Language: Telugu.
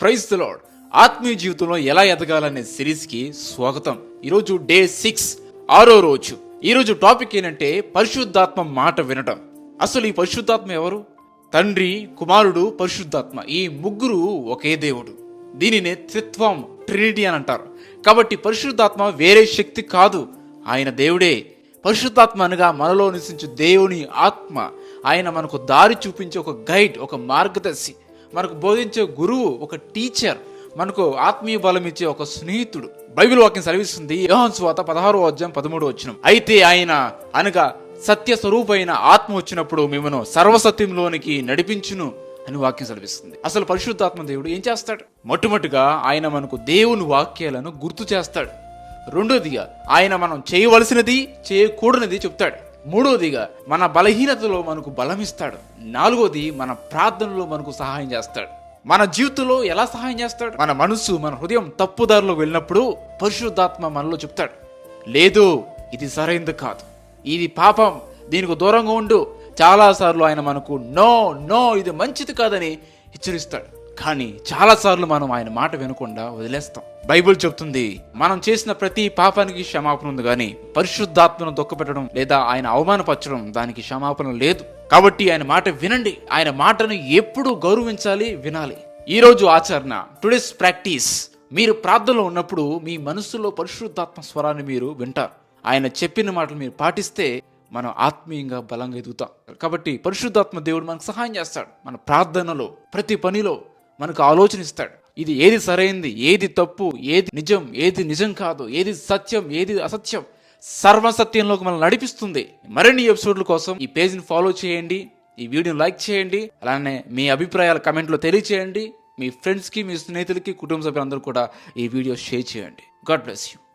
ప్రైజ్ ద లాడ్ ఆత్మీయ జీవితంలో ఎలా ఎదగాలనే సిరీస్కి స్వాగతం. ఈరోజు డే సిక్స్ ఆరో రోజు. ఈరోజు టాపిక్ ఏంటంటే పరిశుద్ధాత్మ మాట వినటం. అసలు ఈ పరిశుద్ధాత్మ ఎవరు? తండ్రి కుమారుడు పరిశుద్ధాత్మ. ఈ ముగ్గురు ఒకే దేవుడు. దీనినే త్రిత్వం ట్రినిటీ అని అంటారు. కాబట్టి పరిశుద్ధాత్మ వేరే శక్తి కాదు. ఆయన దేవుడే. పరిశుద్ధాత్మ అనగా మనలో నివసించే దేవుని ఆత్మ. ఆయన మనకు దారి చూపించే ఒక గైడ్ ఒక మార్గదర్శి. మనకు బోధించే గురువు ఒక టీచర్ మనకు ఆత్మీయ బలం ఇచ్చే ఒక స్నేహితుడు. బైబిల్ వాక్యం సెలవిస్తుంది యోహాన్ స్వాత పదహారో అధ్యాయం పదమూడు వచ్చిన అయితే ఆయన అనగా సత్య స్వరూపైన ఆత్మ వచ్చినప్పుడు మిమ్మను సర్వసత్యంలోనికి నడిపించును అని వాక్యం సెలవిస్తుంది. అసలు పరిశుద్ధాత్మ దేవుడు ఏం చేస్తాడు? మొట్టమొదటిగా ఆయన మనకు దేవుని వాక్యాలను గుర్తు చేస్తాడు. రెండోదిగా ఆయన మనం చేయవలసినది చేయకూడనిది చెప్తాడు. మూడోదిగా మన బలహీనతలో మనకు బలమిస్తాడు. నాలుగోది మన ప్రార్థనలో మనకు సహాయం చేస్తాడు. మన జీవితంలో ఎలా సహాయం చేస్తాడు? మన మనసు మన హృదయం తప్పుదారిలో వెళ్ళినప్పుడు పరిశుద్ధాత్మ మనలో చెప్తాడు. లేదు ఇది సరైనది కాదు. ఇది పాపం. దీనికి దూరంగా ఉండు. చాలాసార్లు ఆయన మనకు నో నో ఇది మంచిది కాదని హెచ్చరిస్తాడు. కానీ చాలాసార్లు మనం ఆయన మాట వినకుండా వదిలేస్తాం. బైబిల్ చెప్తుంది మనం చేసిన ప్రతి పాపానికి క్షమాపణ ఉంది కానీ పరిశుద్ధాత్మను దొక్కపెట్టడం లేదా ఆయన అవమానపరచడం దానికి క్షమాపణ లేదు. కాబట్టి ఆయన మాట వినండి ఆయన మాటను ఎప్పుడు గౌరవించాలి? వినాలి. ఈ రోజు ఆచరణ టుడేస్ ప్రాక్టీస్ మీరు ప్రార్థనలో ఉన్నప్పుడు మీ మనసులో పరిశుద్ధాత్మ స్వరాన్ని మీరు వింటారు. ఆయన చెప్పిన మాటలు మీరు పాటిస్తే మనం ఆత్మీయంగా బలంగా ఎదుగుతాం. కాబట్టి పరిశుద్ధాత్మ దేవుడు మనకు సహాయం చేస్తాడు. మన ప్రార్థనలో ప్రతి పనిలో మనకు ఆలోచన ఇస్తాడు. ఇది ఏది సరైంది ఏది తప్పు ఏది నిజం ఏది నిజం కాదు ఏది సత్యం ఏది అసత్యం సర్వసత్యంలోకి మనల్ని నడిపిస్తుంది. మరిన్ని ఎపిసోడ్ల కోసం ఈ పేజ్ని ఫాలో చేయండి ఈ వీడియోని లైక్ చేయండి అలానే మీ అభిప్రాయాలు కమెంట్లో తెలియచేయండి మీ ఫ్రెండ్స్కి మీ స్నేహితులకి కుటుంబ సభ్యులందరూ కూడా ఈ వీడియో షేర్ చేయండి. God bless you